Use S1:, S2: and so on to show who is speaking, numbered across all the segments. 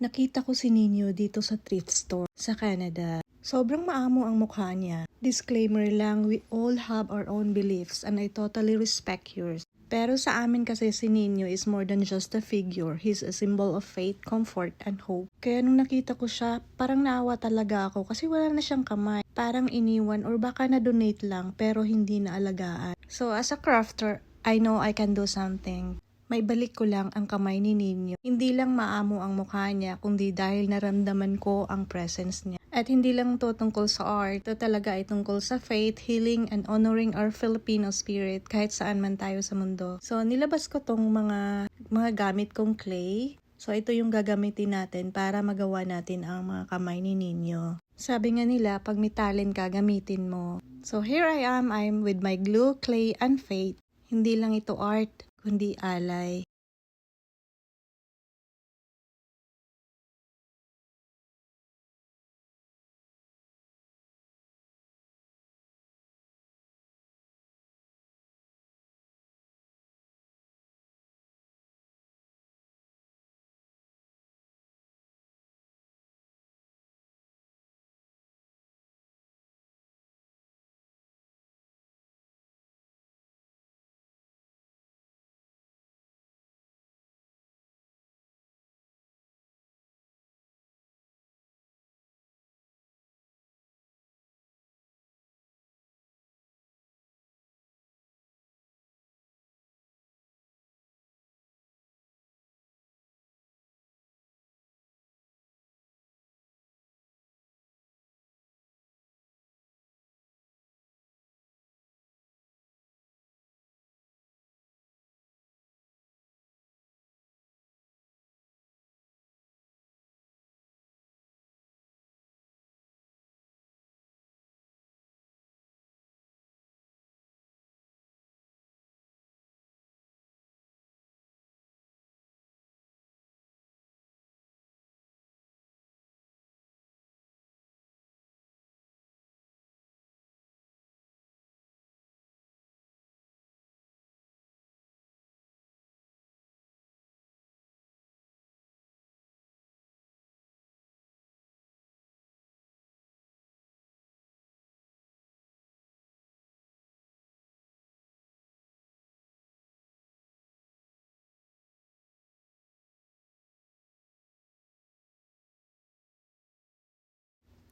S1: Nakita ko si Nino dito sa thrift store sa Canada. Sobrang maamo ang mukha niya. Disclaimer lang, we all have our own beliefs and I totally respect yours. Pero sa amin kasi si Nino is more than just a figure. He's a symbol of faith, comfort, and hope. Kaya nung nakita ko siya, parang naawa talaga ako kasi wala na siyang kamay. Parang iniwan or baka na-donate lang pero hindi na alagaan. So as a crafter, I know I can do something. May balik ko lang ang kamay ni Nino. Hindi lang maamo ang mukha niya, kundi dahil naramdaman ko ang presence niya. At hindi lang to tungkol sa art, ito talaga ay tungkol sa faith, healing, and honoring our Filipino spirit kahit saan man tayo sa mundo. So, nilabas ko tong mga, mga gamit kong clay. So, ito yung gagamitin natin para magawa natin ang mga kamay ni Nino. Sabi nga nila, pag may talent ka, gamitin mo. So, here I am, I'm with my glue, clay, and faith. Hindi lang ito art, kundi alay.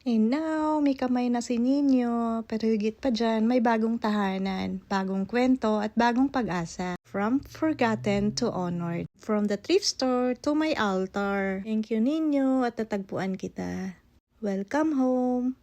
S1: And now, may kamay na si Nino, pero higit pa dyan, may bagong tahanan, bagong kwento at bagong pag-asa. From forgotten to honored. From the thrift store to my altar. Thank you Nino at natagpuan kita. Welcome home!